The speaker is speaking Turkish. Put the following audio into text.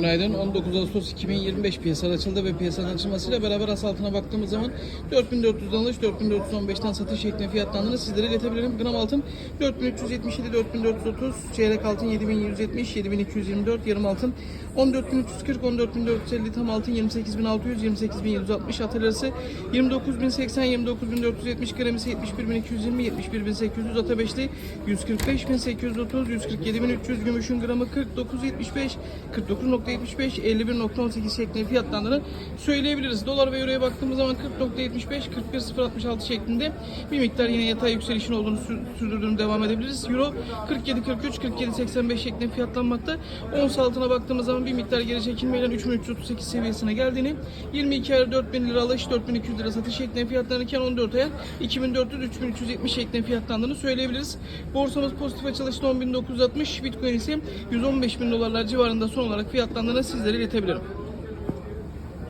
Günaydın. 19 Ağustos 2025 piyasalar açıldı ve piyasanın açılmasıyla beraber as altına baktığımız zaman 4400'den alış, 4415'ten satış şeklinde fiyatlandığını sizlere iletebilirim. Gram altın 4377, 4430, çeyrek altın 7170, 7224, yarım altın 14340, 14450, tam altın 28600, 28760, atıl arası 29080, 29470, gramisi 71220, 71800, ata beşli 145830, 147300, gümüşün gramı 4975, 49.75, 51.18 şeklinde fiyatlandığını söyleyebiliriz. Dolar ve euroya baktığımız zaman 40.75, 41.066 şeklinde bir miktar yine yatay yükselişin olduğunu sü- sürdürdüğünü devam edebiliriz. Euro 47.43, 47.85 şeklinde fiyatlanmakta. Ons altına baktığımız zaman bir miktar geri çekilmeyle 3338 seviyesine geldiğini, 22 ayar 4000 lira alış, 4200 lira satış şeklinde fiyatlanırken 14 ayar 2400-3370 şeklinde fiyatlandığını söyleyebiliriz. Borsamız pozitif açılışta 10.960, Bitcoin ise 115 bin dolarlar civarında son olarak fiyatlandığını sizlere iletebilirim.